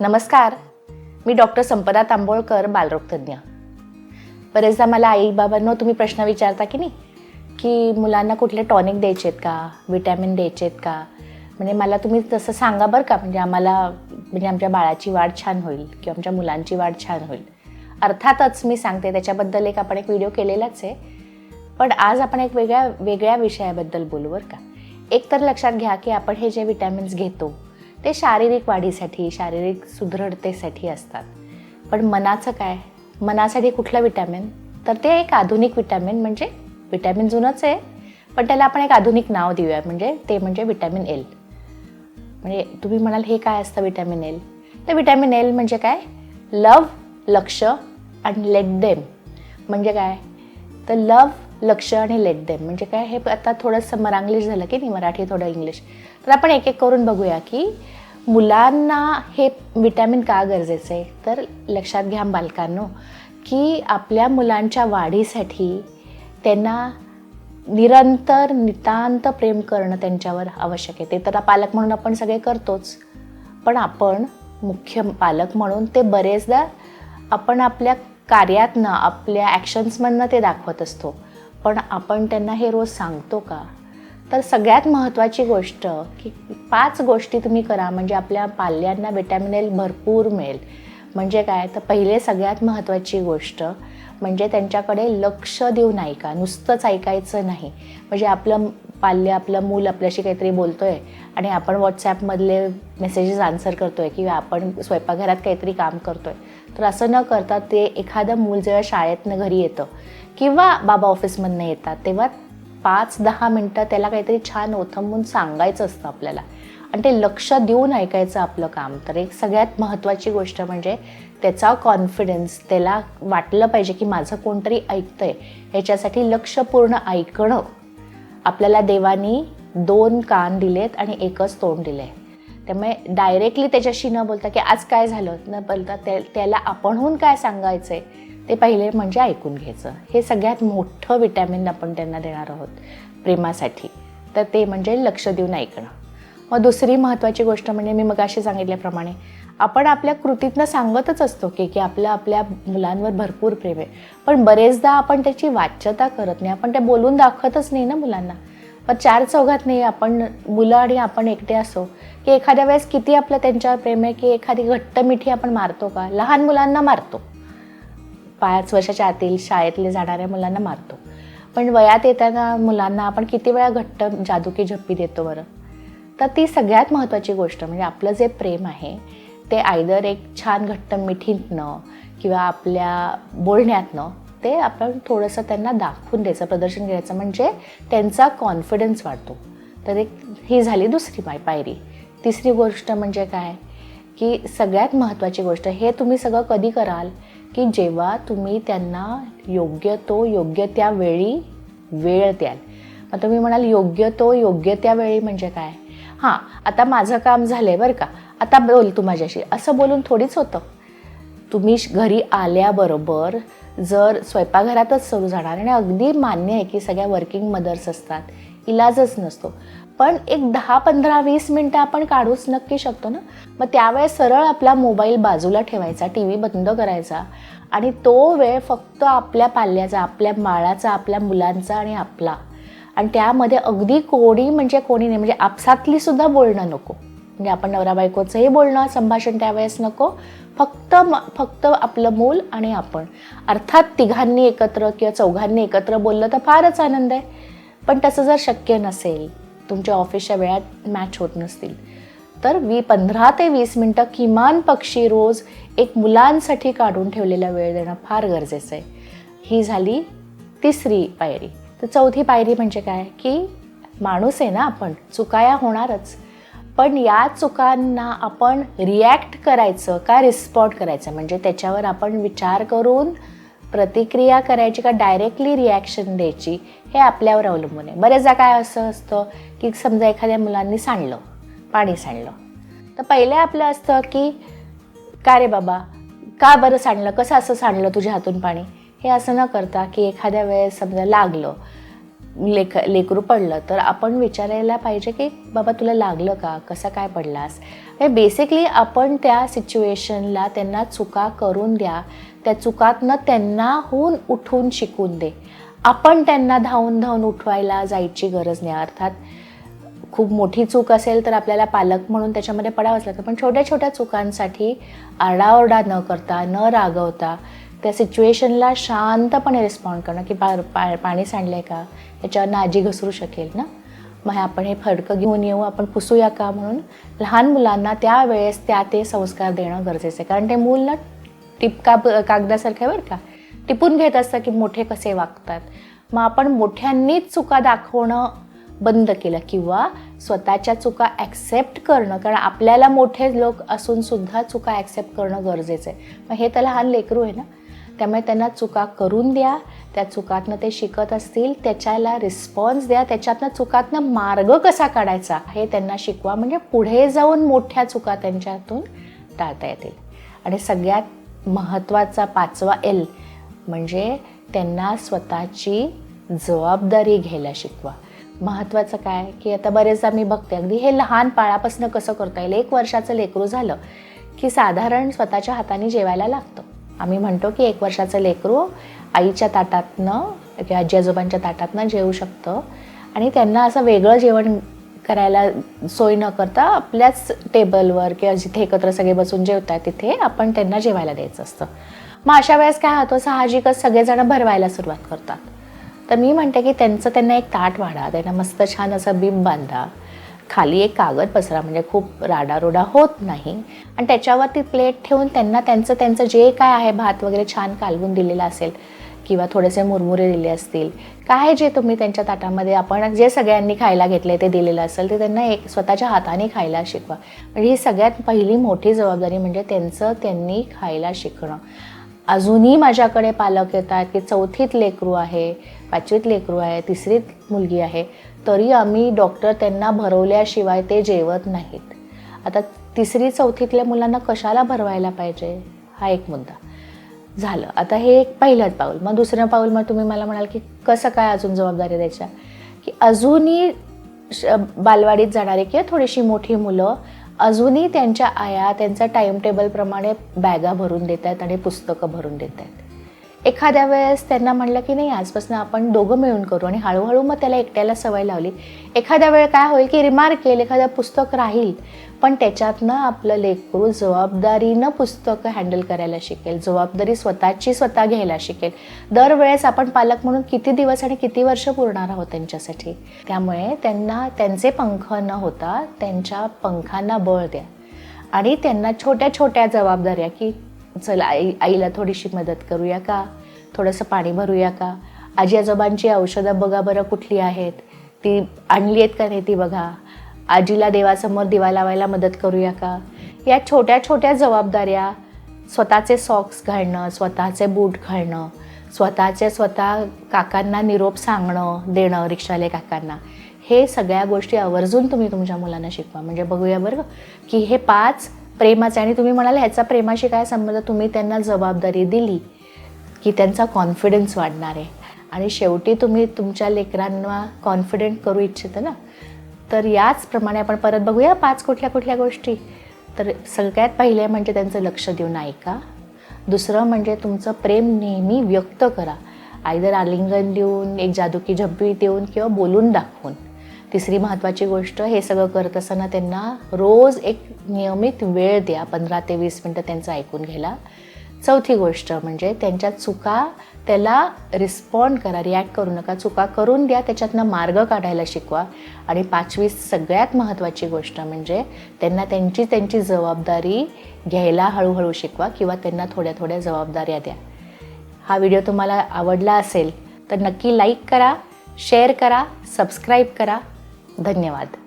नमस्कार. मी डॉक्टर संपदा तांबोळकर बालरोगतज्ञ बरेचदा मला आई बाबांनो तुम्ही प्रश्न विचारता की नाही की मुलांना कुठले टॉनिक द्यायचे आहेत का विटॅमिन द्यायचे आहेत का? म्हणजे मला तुम्ही तसं सांगा बरं का म्हणजे आम्हाला म्हणजे आमच्या बाळाची वाढ छान होईल किंवा आमच्या मुलांची वाढ छान होईल. अर्थातच मी सांगते त्याच्याबद्दल एक आपण एक व्हिडिओ केलेलाच आहे. पण आज आपण एक वेगळ्या वेगळ्या विषयाबद्दल बोलू बरं का. एक तर लक्षात घ्या की आपण हे जे विटॅमिन्स घेतो ते शारीरिक वाढीसाठी शारीरिक सुदृढतेसाठी असतात. पण मनाचं काय? मनासाठी कुठलं विटॅमिन? तर ते एक आधुनिक विटॅमिन म्हणजे विटॅमिन जुनंच आहे पण त्याला आपण एक आधुनिक नाव देऊया म्हणजे ते म्हणजे विटॅमिन एल. म्हणजे तुम्ही म्हणाल हे काय असतं विटॅमिन एल? तर विटॅमिन एल म्हणजे काय? लव लक्ष आणि लेट देम. म्हणजे काय? तर लव लक्ष आणि लेट देम म्हणजे काय हे आता थोडंसं मरांग्लिश झालं की नाही मराठी थोडं इंग्लिश तर आपण एक एक करून बघूया की मुलांना हे विटॅमिन का गरजेचं आहे? तर लक्षात घ्या बालकांनो की आपल्या मुलांच्या वाढीसाठी त्यांना निरंतर नितांत प्रेम करणं त्यांच्यावर आवश्यक आहे. ते तर पालक म्हणून आपण सगळे करतोच. पण आपण मुख्य पालक म्हणून ते बरेचदा आपण आपल्या कार्यातनं आपल्या ॲक्शन्समधनं ते दाखवत असतो. पण आपण त्यांना हे रोज सांगतो का? तर सगळ्यात महत्त्वाची गोष्ट की पाच गोष्टी तुम्ही करा म्हणजे आपल्या पाल्यांना विटॅमिन एल भरपूर मिळेल. म्हणजे काय? तर पहिले सगळ्यात महत्त्वाची गोष्ट म्हणजे त्यांच्याकडे लक्ष देऊन ऐका. नुसतंच ऐकायचं नाही. म्हणजे आपलं पाल्य आपलं मूल आपल्याशी काहीतरी बोलतो आहे आणि आपण व्हॉट्सॲपमधले मेसेजेस आन्सर करतो आहे किंवा आपण स्वयंपाकघरात काहीतरी काम करतो आहे तर असं न करता ते एखादं मूल जेव्हा शाळेतनं घरी येतं किंवा बाबा ऑफिसमधनं येतात तेव्हा पाच दहा मिनटं त्याला काहीतरी छान ओथंबून सांगायचं असतं आपल्याला. आणि ते लक्ष देऊन ऐकायचं आपलं काम. तर एक सगळ्यात महत्त्वाची गोष्ट म्हणजे त्याचा कॉन्फिडन्स त्याला वाटलं पाहिजे की माझं कोणतरी ऐकतं आहे ह्याच्यासाठी लक्षपूर्ण ऐकणं आपल्याला देवानी दोन कान दिलेत आणि एकच तोंड दिलं आहे त्यामुळे डायरेक्टली त्याच्याशी न बोलता की आज काय झालं न बोलता त्या त्याला आपणहून काय सांगायचं आहे ते पहिले म्हणजे ऐकून घ्यायचं. हे सगळ्यात मोठं विटॅमिन आपण त्यांना देणार आहोत प्रेमासाठी. तर ते म्हणजे लक्ष देऊन ऐकणं. मग दुसरी महत्त्वाची गोष्ट म्हणजे मी मग अशी सांगितल्याप्रमाणे आपण आपल्या कृतीतनं सांगतच असतो की की आपलं आपल्या मुलांवर भरपूर प्रेम आहे. पण बरेचदा आपण त्याची वाच्यता करत नाही. आपण ते बोलून दाखवतच नाही ना मुलांना. पण चार चौघात नाही आपण मुलं आणि आपण एकटे असो की एखाद्या वेळेस किती आपलं त्यांच्यावर प्रेम आहे की एखादी घट्ट मिठी आपण मारतो का? लहान मुलांना मारतो. पाच वर्षाच्या आतील शाळेतले जाणाऱ्या मुलांना मारतो. पण वयात येताना मुलांना आपण किती वेळा घट्ट जादुकी झप्पी देतो बरं? तर ती सगळ्यात महत्त्वाची गोष्ट म्हणजे आपलं जे प्रेम आहे ते आयदर एक छान घट्ट मिठीतनं किंवा आपल्या बोलण्यातनं ते आपण थोडंसं त्यांना दाखवून द्यायचं प्रदर्शन करायचं म्हणजे त्यांचा कॉन्फिडन्स वाढतो. तर एक ही झाली दुसरी पाय पायरी. तिसरी गोष्ट म्हणजे काय? की सगळ्यात महत्त्वाची गोष्ट हे तुम्ही सगळं कधी कराल? की जेव्हा तुम्ही त्यांना योग्य तो योग्य त्या वेळी वेळ द्याल. मग तुम्ही म्हणाल योग्य तो योग्य त्या वेळी म्हणजे काय? हां आता माझं काम झालं आहे बरं का. आता बोल तू माझ्याशी. असं बोलून थोडीच होतं. तुम्ही श- घरी आल्याबरोबर जर स्वयंपाकघरातच सुरू जाणार आणि अगदी मान्य आहे की सगळ्या वर्किंग मदर्स असतात इलाजच नसतो. पण एक दहा पंधरा वीस मिनटं आपण काढूच नक्की शकतो ना? मग त्यावेळेस सरळ आपला मोबाईल बाजूला ठेवायचा टी व्ही बंद करायचा आणि तो वेळ फक्त आपल्या पाल्याचा आपल्या माळाचा आपल्या मुलांचा आणि आपला. आणि त्यामध्ये अगदी कोणी म्हणजे कोणी नाही म्हणजे आपसातलीसुद्धा बोलणं नको. म्हणजे आपण नवरा बायकोचंही बोलणं संभाषण त्यावेळेस नको. फक्त म फक्त आपलं मूल आणि आपण. अर्थात तिघांनी एकत्र किंवा चौघांनी एकत्र बोललं तर फारच आनंद आहे. पण तसं जर शक्य नसेल तुमच्या ऑफिसच्या वेळात मॅच होत नसतील तर वी पंधरा ते वीस मिनटं किमान पक्षी रोज एक मुलांसाठी काढून ठेवलेला वेळ देणं फार गरजेचं आहे. ही झाली तिसरी पायरी. तर चौथी पायरी म्हणजे काय? की माणूस आहे ना आपण चुकाया होणारच. पण या चुकांना आपण रिॲक्ट करायचं का रिस्पॉन्ड करायचं? म्हणजे त्याच्यावर आपण विचार करून प्रतिक्रिया करायची का डायरेक्टली रिॲक्शन द्यायची हे आपल्यावर अवलंबून आहे. बरेचदा काय असं असतं की समजा एखाद्या मुलांनी सांडलं पाणी सांडलं. तर पहिले आपलं असतं की का रे बाबा? का बरं सांडलं? कसं असं सांडलं तुझ्या हातून पाणी? हे असं न करता की एखाद्या वेळेस समजा लागलं लेख लेकरू पडलं तर आपण विचारायला पाहिजे की बाबा तुला लागलं का? कसा काय पडलास? हे बेसिकली आपण त्या सिच्युएशनला त्यांना चुका करून द्या. त्या चुकातनं त्यांना होऊन उठून शिकून दे. आपण त्यांना धावून धावून उठवायला जायची गरज नाही. अर्थात खूप मोठी चूक असेल तर आपल्याला पालक म्हणून त्याच्यामध्ये पडावंच लागतं. पण छोट्या छोट्या चुकांसाठी आरडाओरडा न करता न रागवता त्या सिच्युएशनला शांतपणे रिस्पॉन्ड करणं की पा पा पाणी सांडलं आहे का? त्याच्यावर नाजी घसरू शकेल ना? मग आपण हे फडकं घेऊन येऊ आपण पुसूया का म्हणून? लहान मुलांना त्यावेळेस त्या ते संस्कार देणं गरजेचं आहे. कारण ते मूल ना टिपका कागदासारखं आहे बरं का? टिपून घेत असतं की मोठे कसे वागतात? मग आपण मोठ्यांनीच चुका दाखवणं बंद केलं किंवा स्वतःच्या चुका ॲक्सेप्ट करणं कारण आपल्याला मोठे लोक असूनसुद्धा चुका ॲक्सेप्ट करणं गरजेचं आहे. मग हे तर लहान लेकरू आहे ना? त्यामुळे त्यांना चुका करून द्या. त्या चुकातनं ते शिकत असतील त्याच्याला रिस्पॉन्स द्या. त्याच्यातनं चुकातनं मार्ग कसा काढायचा हे त्यांना शिकवा. म्हणजे पुढे जाऊन मोठ्या चुका त्यांच्यातून टाळता येतील. आणि सगळ्यात महत्त्वाचा पाचवा एल म्हणजे त्यांना स्वतःची जबाबदारी घ्यायला शिकवा. महत्त्वाचं काय? की आता बरेचदा मी बघते अगदी हे लहान पाळापासून कसं करता येईल? एक वर्षाचं लेकरू झालं की साधारण स्वतःच्या हाताने जेवायला लागतं. आम्ही म्हणतो की एक वर्षाचं लेकरू आईच्या ताटातनं किंवा आजी आजोबांच्या ताटातनं जेवू शकतं. आणि त्यांना असं वेगळं जेवण करायला सोय न करता आपल्याच टेबलवर किंवा जिथे एकत्र सगळे बसून जेवतात तिथे आपण त्यांना जेवायला द्यायचं असतं. मग अशा वेळेस काय होतं साहजिकच सगळेजण भरवायला सुरुवात करतात. तर मी म्हणते की त्यांचं त्यांना एक ताट वाढा त्यांना मस्त छान असं बीम बांधा. खाली एक कागद पसरा म्हणजे खूप राडारोडा होत नाही. आणि त्याच्यावरती प्लेट ठेवून त्यांना त्यांचं त्यांचं जे काय आहे भात वगैरे छान कालवून दिलेला असेल किंवा थोडेसे मुरमुरे दिले असतील काय जे तुम्ही त्यांच्या ताटामध्ये आपण जे सगळ्यांनी खायला घेतले ते दिलेलं असेल ते त्यांना एक स्वतःच्या हाताने खायला शिकवा. म्हणजे ही सगळ्यात पहिली मोठी जबाबदारी म्हणजे त्यांचं त्यांनी खायला शिकणं. अजूनही माझ्याकडे पालक येतात की चौथीत लेकरू आहे पाचवीत लेकरू आहे तिसरीत मुलगी आहे तरी आम्ही डॉक्टर त्यांना भरवल्याशिवाय ते जेवत नाहीत. आता तिसरी चौथीतल्या मुलांना कशाला भरवायला पाहिजे? हा एक मुद्दा. झालं. आता हे एक पहिलंच पाऊल. मग दुसरं पाऊल मग तुम्ही मला म्हणाल की कसं काय अजून जबाबदारी द्यायच्या? की अजूनही श- बालवाडीत जाणारी किंवा थोडीशी मोठी मुलं अजूनही त्यांच्या आया त्यांच्या टाइमटेबलप्रमाणे बॅगा भरून देत आहेत आणि पुस्तकं भरून देत आहेत एखाद्या वेळेस त्यांना म्हणलं की नाही आजपासून आपण दोघं मिळून करू. आणि हळूहळू मग त्याला एकट्याला सवय लावली. एखाद्या वेळ काय होईल की रिमार्क येईल एखादं पुस्तक राहील. पण त्याच्यातनं आपलं लेकरू जबाबदारीनं पुस्तकं हँडल करायला शिकेल. जबाबदारी स्वतःची स्वतः घ्यायला शिकेल. दरवेळेस आपण पालक म्हणून किती दिवस आणि किती वर्ष पुरणार आहोत त्यांच्यासाठी? त्यामुळे त्यांना त्यांचे पंख न होता त्यांच्या पंखांना बळ द्या. आणि त्यांना छोट्या छोट्या जबाबदाऱ्या की चला आई आईला थोडीशी मदत करूया का? थोडंसं पाणी भरूया का? आजी आजोबांची औषधं बघा बरं कुठली आहेत. ती आणली आहेत का नाही ती बघा. आजीला देवासमोर दिवा लावायला मदत करूया का? या छोट्या छोट्या जबाबदाऱ्या स्वतःचे सॉक्स घालणं स्वतःचे बूट घालणं स्वतःचे स्वतः काकांना निरोप सांगणं देणं रिक्षाले काकांना हे सगळ्या गोष्टी आवर्जून तुम्ही तुमच्या मुलांना शिकवा. म्हणजे बघूया बरं की हे पाच प्रेमाचे आणि तुम्ही म्हणाल ह्याचा प्रेमाशी काय संबंध? तुम्ही त्यांना जबाबदारी दिली की त्यांचा कॉन्फिडन्स वाढणार आहे. आणि शेवटी तुम्ही तुमच्या लेकरांना कॉन्फिडंट करू इच्छिता ना? तर याचप्रमाणे आपण परत बघूया पाच कुठल्या कुठल्या गोष्टी. तर सगळ्यात पहिले म्हणजे त्यांचं लक्ष देऊन ऐका. दुसरं म्हणजे तुमचं प्रेम नेहमी व्यक्त करा. आयदर आलिंगन देऊन एक जादूकी झब्बी देऊन किंवा बोलून दाखवून. तिसरी महत्त्वाची गोष्ट हे सगळं करत असताना त्यांना रोज एक नियमित वेळ द्या. पंधरा ते वीस मिनटं त्यांचं ऐकून घ्यायला. चौथी गोष्ट म्हणजे त्यांच्या चुका त्याला रिस्पॉन्ड करा रिॲक्ट करू नका. चुका करून द्या त्याच्यातनं मार्ग काढायला शिकवा. आणि पाचवी सगळ्यात महत्त्वाची गोष्ट म्हणजे त्यांना त्यांची त्यांची जबाबदारी घ्यायला हळूहळू शिकवा किंवा त्यांना थोड्या थोड्या जबाबदाऱ्या द्या. हा व्हिडिओ तुम्हाला आवडला असेल तर नक्की लाईक करा शेअर करा सबस्क्राईब करा. धन्यवाद.